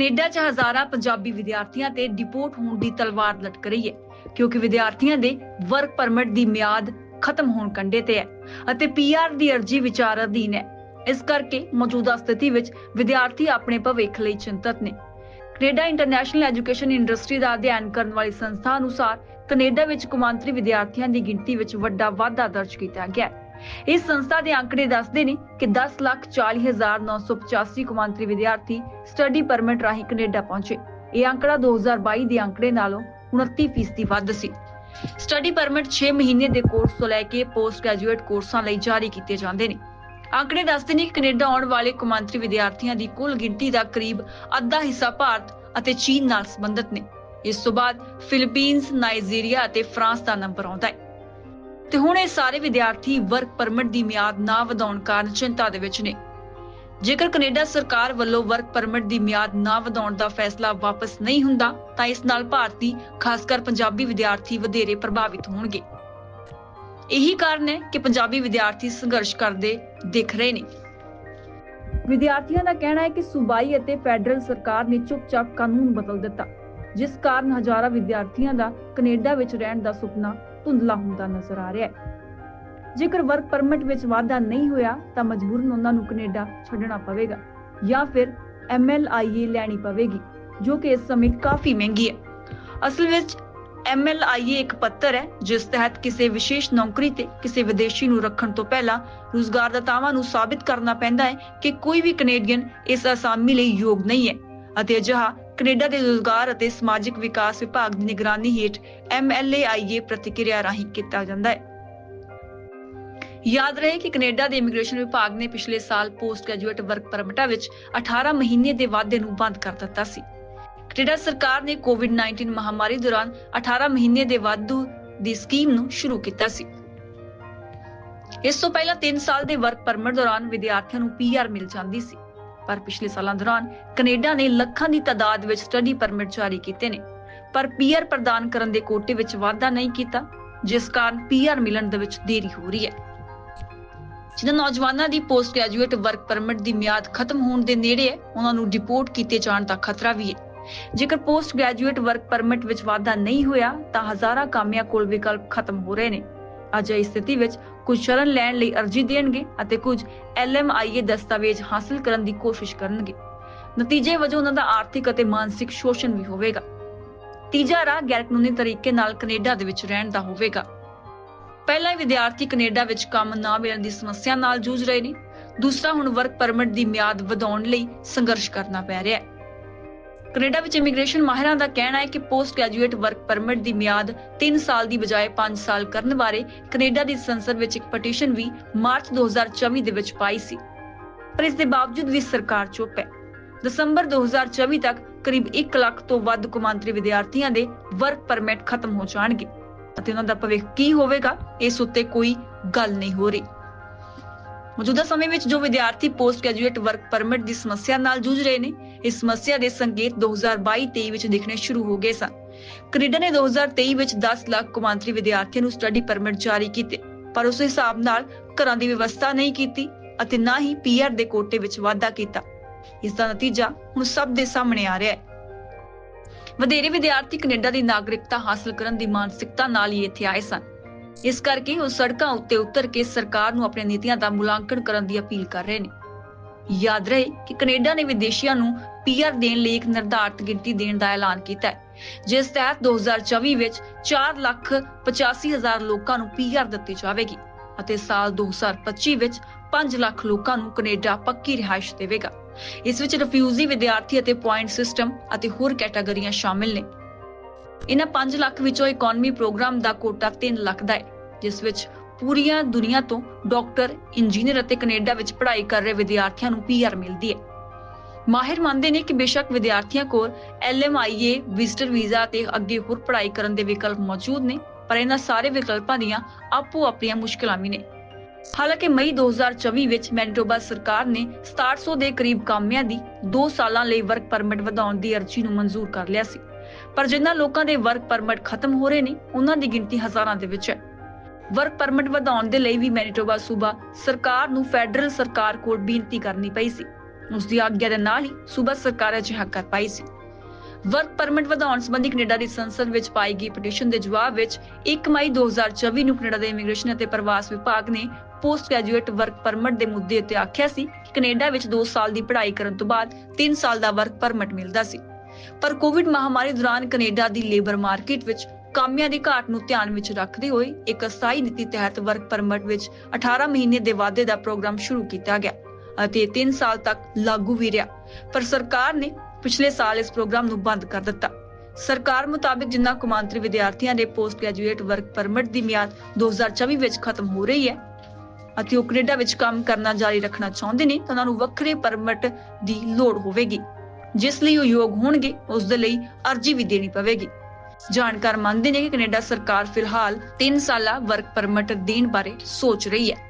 Canada 'ਚ ਹਜ਼ਾਰਾਂ ਪੰਜਾਬੀ ਵਿਦਿਆਰਥੀਆਂ ਤੇ ਡਿਪੋਰਟ ਹੋਣ ਦੀ ਤਲਵਾਰ ਲਟਕ ਰਹੀ ਹੈ, ਕਿਉਂਕਿ ਵਿਦਿਆਰਥੀਆਂ ਦੇ ਵਰਕ ਪਰਮਿਟ ਦੀ ਮਿਆਦ ਖਤਮ ਹੋਣ ਕੰਢੇ ਤੇ ਹੈ ਅਤੇ ਪੀਆਰ ਦੀ ਅਰਜ਼ੀ ਵਿਚਾਰ ਅਧੀਨ ਹੈ। ਇਸ ਕਰਕੇ ਮੌਜੂਦਾ ਸਥਿਤੀ ਵਿੱਚ ਵਿਦਿਆਰਥੀ ਆਪਣੇ ਭਵਿੱਖ ਲਈ ਚਿੰਤਤ ਨੇ। ਕੈਨੇਡਾ ਇੰਟਰਨੈਸ਼ਨਲ ਐਜੂਕੇਸ਼ਨ ਇੰਡਸਟਰੀ ਦਾ ਅਧਿਐਨ ਕਰਨ ਵਾਲੀ ਸੰਸਥਾ ਅਨੁਸਾਰ ਕੈਨੇਡਾ ਵਿੱਚ ਕੌਮਾਂਤਰੀ ਵਿਦਿਆਰਥੀਆਂ ਦੀ ਗਿਣਤੀ ਵਿੱਚ ਵੱਡਾ ਵਾਧਾ ਦਰਜ ਕੀਤਾ ਗਿਆ ਹੈ। ਇਸ ਸੰਸਥਾ ਦੇ ਅੰਕੜੇ ਦੱਸਦੇ ਨੇ ਕਿ 10,40,985 ਕੁਮਾਂਤਰੀ ਵਿਦਿਆਰਥੀ ਸਟੱਡੀ ਪਰਮਿਟ ਰਾਹੀਂ ਕੈਨੇਡਾ ਪਹੁੰਚੇ। ਇਹ ਅੰਕੜਾ 2022 ਦੇ ਅੰਕੜੇ ਨਾਲੋਂ 29% ਵੱਧ ਸੀ। ਸਟੱਡੀ ਪਰਮਿਟ 6 ਮਹੀਨੇ ਦੇ ਕੋਰਸ ਤੋਂ ਲੈ ਕੇ ਪੋਸਟ ਗ੍ਰੈਜੂਏਟ ਕੋਰਸਾਂ ਲਈ ਜਾਰੀ ਕੀਤੇ ਜਾਂਦੇ ਨੇ। ਅੰਕੜੇ ਦੱਸਦੇ ਨੇ ਕਿ ਕੈਨੇਡਾ ਆਉਣ ਵਾਲੇ ਕੌਮਾਂਤਰੀ ਵਿਦਿਆਰਥੀਆਂ ਦੀ ਕੁੱਲ ਗਿਣਤੀ ਦਾ ਕਰੀਬ ਅੱਧਾ ਹਿੱਸਾ ਭਾਰਤ ਅਤੇ ਚੀਨ ਨਾਲ ਸੰਬੰਧਿਤ ਨੇ। ਇਸ ਤੋਂ ਬਾਅਦ ਫਿਲੀਪੀਨਜ਼ ਨਾਈਜੀਰੀਆ ਅਤੇ ਫਰਾਂਸ ਦਾ ਨੰਬਰ ਆਉਂਦਾ ਹੈ। ਤੇ ਹੁਣ ਇਹ ਸਾਰੇ ਵਿਦਿਆਰਥੀ ਵਰਕ ਪਰਮਿਟ ਦੀ ਮਿਆਦ ਨਾ ਵਧਾਉਣ ਕਾਰਨ ਚਿੰਤਾ ਦੇ ਵਿੱਚ ਨੇ। ਜੇਕਰ ਕੈਨੇਡਾ ਸਰਕਾਰ ਵੱਲੋਂ ਵਰਕ ਪਰਮਿਟ ਦੀ ਮਿਆਦ ਨਾ ਵਧਾਉਣ ਦਾ ਫੈਸਲਾ ਵਾਪਸ ਨਹੀਂ ਹੁੰਦਾ, ਤਾਂ ਇਸ ਨਾਲ ਭਾਰਤੀ ਖਾਸ ਕਰ ਪੰਜਾਬੀ ਵਿਦਿਆਰਥੀ ਵਧੇਰੇ ਪ੍ਰਭਾਵਿਤ ਹੋਣਗੇ। ਇਹੀ ਕਾਰਨ ਹੈ ਕਿ ਪੰਜਾਬੀ ਵਿਦਿਆਰਥੀ ਸੰਘਰਸ਼ ਕਰਦੇ ਦਿਖ ਰਹੇ ਨੇ। ਵਿਦਿਆਰਥੀਆਂ ਦਾ ਕਹਿਣਾ ਹੈ ਕਿ ਸੂਬਾਈ ਅਤੇ ਫੈਡਰਲ ਸਰਕਾਰ ਨੇ ਚੁੱਪਚਾਪ ਕਾਨੂੰਨ ਬਦਲ ਦਿੱਤਾ, ਜਿਸ ਕਾਰਨ ਹਜ਼ਾਰਾਂ ਵਿਦਿਆਰਥੀਆਂ ਦਾ ਕੈਨੇਡਾ ਵਿੱਚ ਰਹਿਣ ਦਾ ਸੁਪਨਾ ਧੁੰਦਲਾ ਹੁੰਦਾ ਨਜ਼ਰ ਆ ਰਿਹਾ ਹੈ। ਜੇਕਰ ਵਰਕ ਪਰਮਿਟ ਵਿੱਚ ਵਾਧਾ ਨਹੀਂ ਹੋਇਆ, ਤਾਂ ਮਜਬੂਰਨ ਉਹਨਾਂ ਨੂੰ ਕੈਨੇਡਾ ਛੱਡਣਾ ਪਵੇਗਾ ਜਾਂ ਫਿਰ ਐਮਐਲਆਈਏ ਲੈਣੀ ਪਵੇਗੀ, ਜੋ ਕਿ ਇਸ ਸਮੇਂ ਕਾਫੀ ਮਹਿੰਗੀ ਹੈ। ਅਸਲ ਵਿੱਚ ਐਮਐਲਆਈਏ ਇੱਕ ਪੱਤਰ ਹੈ, ਜਿਸ ਤਹਿਤ ਕਿਸੇ ਵਿਸ਼ੇਸ਼ ਨੌਕਰੀ ਤੇ ਕਿਸੇ ਵਿਦੇਸ਼ੀ ਨੂੰ ਰੱਖਣ ਤੋਂ ਪਹਿਲਾਂ ਰੁਜ਼ਗਾਰਦਾਤਾਵਾਂ ਨੂੰ ਸਾਬਿਤ ਕਰਨਾ ਪੈਂਦਾ ਹੈ ਕਿ ਕੋਈ ਵੀ ਕੈਨੇਡੀਅਨ ਇਸ ਅਸਾਮੀ ਲਈ ਯੋਗ ਨਹੀਂ ਹੈ, ਅਤੇ ਅਜਿਹਾ ਕੈਨੇਡਾ ਦੇ ਰੁਜ਼ਗਾਰ ਅਤੇ ਸਮਾਜਿਕ ਵਿਕਾਸ ਵਿਭਾਗ ਦੀ ਨਿਗਰਾਨੀ ਹੇਠ ਐਮਐਲਏਆਈਏ ਪ੍ਰਤੀਕਿਰਿਆ ਰਾਹੀਂ ਕੀਤਾ ਜਾਂਦਾ ਹੈ। ਯਾਦ ਰਹੇ ਕਿ ਕੈਨੇਡਾ ਦੇ ਇਮੀਗ੍ਰੇਸ਼ਨ ਵਿਭਾਗ ਨੇ ਪਿਛਲੇ ਸਾਲ ਪੋਸਟ ਗ੍ਰੈਜੂਏਟ ਵਰਕ ਪਰਮਿਟਾਂ ਵਿੱਚ 18 ਮਹੀਨੇ ਦੇ ਵਾਅਦੇ ਨੂੰ ਬੰਦ ਕਰ ਦਿੱਤਾ ਸੀ। ਕੈਨੇਡਾ ਸਰਕਾਰ ਨੇ ਕੋਵਿਡ-19 ਮਹਾਮਾਰੀ ਦੌਰਾਨ 18 ਮਹੀਨੇ ਦੇ ਵਾਧੂ ਦੀ ਸਕੀਮ ਨੂੰ ਸ਼ੁਰੂ ਕੀਤਾ ਸੀ। ਇਸ ਤੋਂ ਪਹਿਲਾਂ 3 ਸਾਲ ਦੇ ਵਰਕ ਪਰਮਿਟ ਦੌਰਾਨ ਵਿਦਿਆਰਥੀਆਂ ਨੂੰ ਪੀਆਰ ਮਿਲ ਜਾਂਦੀ ਸੀ। ਪਰ ਪਿਛਲੇ ਸਾਲਾਂ ਦੌਰਾਨ ਕੈਨੇਡਾ ਨੇ ਲੱਖਾਂ ਦੀ ਤਾਦਾਦ ਵਿੱਚ ਸਟੱਡੀ ਪਰਮਿਟ ਜਾਰੀ ਕੀਤੇ ਨੇ, ਪਰ ਪੀਆਰ ਪ੍ਰਦਾਨ ਕਰਨ ਦੇ ਕੋਟੇ ਵਿੱਚ ਵਾਧਾ ਨਹੀਂ ਕੀਤਾ, ਜਿਸ ਕਾਰਨ ਪੀਆਰ ਮਿਲਣ ਦੇ ਵਿੱਚ ਦੇਰੀ ਹੋ ਰਹੀ ਹੈ। ਜਿਨ੍ਹਾਂ ਨੌਜਵਾਨਾਂ ਦੀ ਪੋਸਟ ਗ੍ਰੈਜੂਏਟ ਵਰਕ ਪਰਮਿਟ ਦੀ ਮਿਆਦ ਖਤਮ ਹੋਣ ਦੇ ਨੇੜੇ ਹੈ, ਉਹਨਾਂ ਨੂੰ ਡਿਪੋਰਟ ਕੀਤੇ ਜਾਣ ਦਾ ਖਤਰਾ ਵੀ ਹੈ। ਜੇਕਰ ਪੋਸਟ ਗ੍ਰੈਜੂਏਟ ਵਰਕ ਪਰਮਿਟ ਵਿੱਚ ਵਾਧਾ ਨਹੀਂ ਹੋਇਆ, ਤਾਂ ਹਜ਼ਾਰਾਂ ਕਾਮਿਆਂ ਕੋਲ ਵਿਕਲਪ ਖਤਮ ਹੋ ਰਹੇ ਨੇ। ਅਜਿਹੀ ਸਥਿਤੀ ਵਿੱਚ ਕੁਝ ਸ਼ਰਨ ਲੈਣ ਲਈ ਅਰਜ਼ੀ ਦੇਣਗੇ ਅਤੇ ਕੁਝ ਐਲਐਮਆਈਏ ਦਸਤਾਵੇਜ਼ ਹਾਸਲ ਕਰਨ ਦੀ ਕੋਸ਼ਿਸ਼ ਕਰਨਗੇ। ਨਤੀਜੇ ਵਜੋਂ ਉਹਨਾਂ ਦਾ ਆਰਥਿਕ ਅਤੇ ਮਾਨਸਿਕ ਸ਼ੋਸ਼ਣ ਵੀ ਹੋਵੇਗਾ। ਤੀਜਾ ਰਾਹ ਗੈਰ ਕਾਨੂੰਨੀ ਤਰੀਕੇ ਨਾਲ ਕੈਨੇਡਾ ਦੇ ਵਿੱਚ ਰਹਿਣ ਦਾ ਹੋਵੇਗਾ। ਪਹਿਲਾਂ ਵਿਦਿਆਰਥੀ ਕੈਨੇਡਾ ਵਿੱਚ ਕੰਮ ਨਾ ਮਿਲਣ ਦੀ ਸਮੱਸਿਆ ਨਾਲ ਜੂਝ ਰਹੇ ਨੇ। ਦੂਸਰਾ, ਹੁਣ ਵਰਕ ਪਰਮਿਟ ਦੀ ਮਿਆਦ ਵਧਾਉਣ ਲਈ ਸੰਘਰਸ਼ ਕਰਨਾ ਪੈ ਰਿਹਾ ਹੈ। ਕੈਨੇਡਾ ਵਿੱਚ ਇਮੀਗ੍ਰੇਸ਼ਨ ਮਾਹਿਰਾਂ ਦਾ ਕਹਿਣਾ ਹੈ ਕਿ ਪੋਸਟ ਗ੍ਰੈਜੂਏਟ ਵਰਕ ਪਰਮਿਟ ਦੀ ਮਿਆਦ 3 ਸਾਲ ਦੀ ਬਜਾਏ 5 ਸਾਲ ਕਰਨ ਬਾਰੇ ਕੈਨੇਡਾ ਦੀ ਸੰਸਦ ਵਿੱਚ ਇੱਕ ਪਟੀਸ਼ਨ ਵੀ ਮਾਰਚ 2024 ਦੇ ਵਿੱਚ ਪਾਈ ਸੀ। ਪਰ ਇਸ ਦੇ ਬਾਵਜੂਦ ਵੀ ਸਰਕਾਰ ਚੁੱਪ ਹੈ। ਦਸੰਬਰ 2024 ਤੱਕ ਕਰੀਬ 1 ਲੱਖ ਤੋਂ ਵੱਧ ਕੁਮਾਂਤਰੀ ਵਿਦਿਆਰਥੀਆਂ ਦੇ ਵਰਕ ਪਰਮਿਟ ਖਤਮ ਹੋ ਜਾਣਗੇ। ਅਤੇ ਉਹਨਾਂ ਦਾ ਭਵਿੱਖ ਕੀ ਹੋਵੇਗਾ, ਇਸ ਉੱਤੇ ਕੋਈ ਗੱਲ ਨਹੀਂ ਹੋ ਰਹੀ। ਮੌਜੂਦਾ ਸਮੇਂ ਵਿੱਚ ਜੋ ਵਿਦਿਆਰਥੀ ਪੋਸਟ ਗ੍ਰੈਜੂਏਟ ਵਰਕ ਪਰਮਿਟ ਦੀ ਸਮੱਸਿਆ ਨਾਲ ਜੂਝ ਰਹੇ ਨੇ ਇਸ ਸਮੱਸਿਆ ਦੇ ਸੰਕੇਤ 2022-23 ਵਿੱਚ ਦਿਖਣੇ ਸ਼ੁਰੂ ਹੋ ਗਏ ਸਨ। ਕੈਨੇਡਾ ਨੇ 2023 ਵਿੱਚ 10 ਲੱਖ ਕੌਮਾਂਤਰੀ ਵਿਦਿਆਰਥੀਆਂ ਨੂੰ ਸਟੱਡੀ ਪਰਮਿਟ ਜਾਰੀ ਕੀਤੇ, ਪਰ ਉਸ ਹਿਸਾਬ ਨਾਲ ਘਰਾਂ ਦੀ ਵਿਵਸਥਾ ਨਹੀਂ ਕੀਤੀ ਅਤੇ ਨਾ ਹੀ ਪੀਆਰ ਦੇ ਕੋਟੇ ਵਿੱਚ ਵਾਧਾ ਕੀਤਾ। ਇਸ ਦਾ ਨਤੀਜਾ ਹੁਣ ਸਭ ਦੇ ਸਾਹਮਣੇ ਆ ਰਿਹਾ ਹੈ। ਵਧੇਰੇ ਵਿਦਿਆਰਥੀ ਕੈਨੇਡਾ ਦੀ ਨਾਗਰਿਕਤਾ ਹਾਸਲ ਕਰਨ ਦੀ ਮਾਨਸਿਕਤਾ ਨਾਲ ਹੀ ਇੱਥੇ ਆਏ ਸਨ। ਇਸ ਕਰਕੇ ਉਹ ਸੜਕਾਂ ਉੱਤੇ ਉਤਰ ਕੇ ਸਰਕਾਰ ਨੂੰ ਆਪਣੀਆਂ ਨੀਤੀਆਂ ਦਾ ਮੁਲਾਂਕਣ ਕਰਨ ਦੀ ਅਪੀਲ ਕਰ ਰਹੇ ਨੇ। ਯਾਦ ਰਹੇ ਕਿ ਕੈਨੇਡਾ ਨੇ ਵਿਦੇਸ਼ੀਆਂ ਨੂੰ ਪੀਆਰ ਦੇਣ ਲਈ ਇੱਕ ਨਿਰਧਾਰਤ ਗਿਣਤੀ ਦੇਣ ਦਾ ਐਲਾਨ ਕੀਤਾ ਹੈ, ਜਿਸ ਤਹਿਤ 2024 ਵਿੱਚ 4 ਲੱਖ 85 ਲੋਕਾਂ ਨੂੰ ਪੀਆਰ ਦਿੱਤੀ ਜਾਵੇਗੀ ਅਤੇ ਸਾਲ 2025 ਵਿੱਚ 5 ਲੱਖ ਲੋਕਾਂ ਨੂੰ ਕੈਨੇਡਾ ਪੱਕੀ ਰਿਹਾਇਸ਼ ਦੇਵੇਗਾ। ਇਸ ਵਿੱਚ ਰਿਫਿਊਜੀ ਵਿਦਿਆਰਥੀ ਅਤੇ ਪੁਆਇੰਟ ਸਿਸਟਮ ਅਤੇ ਹੋਰ ਕੈਟਾਗਰੀਆਂ ਸ਼ਾਮਿਲ ਨੇ। ਇਹਨਾਂ 5 ਲੱਖ ਵਿੱਚੋਂ ਇਕਨੋਮੀ ਪ੍ਰੋਗਰਾਮ ਦਾ ਕੋਟਾ 3 ਲੱਖ ਦਾ ਹੈ, ਜਿਸ ਵਿੱਚ ਪੂਰੀਆਂ ਦੁਨੀਆ ਤੋਂ ਡਾਕਟਰ, ਇੰਜੀਨੀਅਰ ਅਤੇ ਕੈਨੇਡਾ ਵਿੱਚ ਪੜ੍ਹਾਈ ਕਰ ਰਹੇ ਵਿਦਿਆਰਥੀਆਂ ਨੂੰ ਪੀਆਰ ਮਿਲਦੀ ਹੈ। ਮਾਹਿਰ ਮੰਨਦੇ ਨੇ ਕਿ ਬੇਸ਼ੱਕ ਵਿਦਿਆਰਥੀਆਂ ਕੋਲ ਐਲਐਮਆਈਏ ਵਿਜ਼ਟਰ ਵੀਜ਼ਾ ਤੇ ਅੱਗੇ ਹੋਰ ਪੜ੍ਹਾਈ ਕਰਨ ਦੇ ਵਿਕਲਪ ਮੌਜੂਦ ਨੇ, ਪਰ ਇਹਨਾਂ ਸਾਰੇ ਵਿਕਲਪਾਂ ਦੀਆਂ ਆਪੋ ਆਪਣੀਆਂ ਮੁਸ਼ਕਲਾਂ ਵੀ ਨੇ। ਹਾਲਾਂਕਿ ਮਈ 2024 ਵਿੱਚ ਮੈਨੀਟੋਬਾ ਸਰਕਾਰ ਨੇ 6700 ਦੇ ਕਰੀਬ ਕਾਮਿਆਂ ਦੀ 2 ਸਾਲਾਂ ਲਈ ਵਰਕ ਪਰਮਿਟ ਵਧਾਉਣ ਦੀ ਅਰਜ਼ੀ ਨੂੰ ਮਨਜ਼ੂਰ ਕਰ ਲਿਆ ਸੀ। ਪਰ ਜਿਨ੍ਹਾਂ ਲੋਕਾਂ ਦੇ ਵਰਕ ਪਰਮਿਟ ਖਤਮ ਹੋ ਰਹੇ ਨੇ, ਉਹਨਾਂ ਦੀ ਗਿਣਤੀ ਹਜ਼ਾਰਾਂ ਦੇ ਵਿੱਚ ਹੈ। ਵਰਕ ਪਰਮਿਟ ਵਧਾਉਣ ਦੇ ਲਈ ਵੀ ਮੈਨੀਟੋਬਾ ਸੂਬਾ ਸਰਕਾਰ ਨੂੰ ਫੈਡਰਲ ਸਰਕਾਰ ਕੋਲ ਬੇਨਤੀ ਕਰਨੀ ਪਈ ਸੀ। ਉਸ ਦੀ ਆਗਿਆ ਦੇ ਨਾਲ ਹੀ ਸੂਬਾ ਸਰਕਾਰ ਅਜਿਹਾ ਕਰ ਪਾਈ ਸੀ। ਵਰਕ ਪਰਮਿਟ ਵਧਾਉਣ ਸੰਬੰਧੀ ਕੈਨੇਡਾ ਦੀ ਸੰਸਦ ਵਿੱਚ ਪਾਈ ਗਈ ਪਟੀਸ਼ਨ ਦੇ ਜਵਾਬ ਵਿੱਚ 1 ਮਈ 2024 ਨੂੰ ਕੈਨੇਡਾ ਦੇ ਇਮੀਗ੍ਰੇਸ਼ਨ ਅਤੇ ਪ੍ਰਵਾਸ ਵਿਭਾਗ ਨੇ ਪੋਸਟ ਗ੍ਰੈਜੂਏਟ ਵਰਕ ਪਰਮਿਟ ਦੇ ਮੁੱਦੇ ਉੱਤੇ ਆਖਿਆ ਸੀ ਕਿ ਕੈਨੇਡਾ ਵਿੱਚ 2 ਸਾਲ ਦੀ ਪੜ੍ਹਾਈ ਕਰਨ ਤੋਂ ਬਾਅਦ 3 ਸਾਲ ਦਾ ਵਰਕ ਪਰਮਿਟ ਮਿਲਦਾ ਸੀ। ਪਰ ਕੋਵਿਡ ਮਹਾਮਾਰੀ ਦੌਰਾਨ ਕੈਨੇਡਾ ਦੀ ਲੇਬਰ ਮਾਰਕੀਟ ਵਿੱਚ ਕਾਮਿਆਂ ਦੀ ਘਾਟ ਨੂੰ ਧਿਆਨ ਵਿੱਚ ਰੱਖਦੇ ਹੋਏ ਇੱਕ ਅਸਥਾਈ ਨੀਤੀ ਤਹਿਤ ਵਰਕ ਪਰਮਿਟ ਵਿੱਚ 18 ਮਹੀਨੇ ਦੇ ਵਾਧੇ ਦਾ ਪ੍ਰੋਗਰਾਮ ਸ਼ੁਰੂ ਕੀਤਾ ਗਿਆ ਅਤੇ 3 ਸਾਲ ਤੱਕ ਲਾਗੂ ਵੀ ਰਿਹਾ। ਪਰ ਸਰਕਾਰ ਨੇ ਪਿਛਲੇ ਸਾਲ ਇਸ ਪ੍ਰੋਗਰਾਮ ਨੂੰ ਬੰਦ ਕਰ ਦਿੱਤਾ। ਸਰਕਾਰ ਮੁਤਾਬਕ ਜਿਨ੍ਹਾਂ ਕੌਮਾਂਤਰੀ ਵਿਦਿਆਰਥੀਆਂ ਦੇ ਪੋਸਟ ਗ੍ਰੈਜੂਏਟ ਵਰਕ ਪਰਮਿਟ ਦੀ ਮਿਆਦ 2024 ਵਿੱਚ ਖਤਮ ਹੋ ਰਹੀ ਹੈ ਅਤੇ ਉਹ ਕੈਨੇਡਾ ਵਿੱਚ ਕੰਮ ਕਰਨਾ ਜਾਰੀ ਰੱਖਣਾ ਚਾਹੁੰਦੇ ਨੇ ਤਾਂ ਉਹਨਾਂ ਨੂੰ ਵੱਖਰੇ ਪਰਮਿਟ ਦੀ ਲੋੜ ਹੋਵੇਗੀ। ਜਿਸ ਲਈ ਉਹ ਯੋਗ ਹੋਣਗੇ, ਉਸ ਦੇ ਲਈ ਅਰਜ਼ੀ ਵੀ ਦੇਣੀ ਪਵੇਗੀ। ਜਾਣਕਾਰ ਮੰਨਦੇ ਨੇ ਕਿ ਕੈਨੇਡਾ ਸਰਕਾਰ ਫਿਲਹਾਲ 3 ਸਾਲਾ ਵਰਕ ਪਰਮਿਟ ਦੇਣ ਬਾਰੇ ਸੋਚ ਰਹੀ ਹੈ।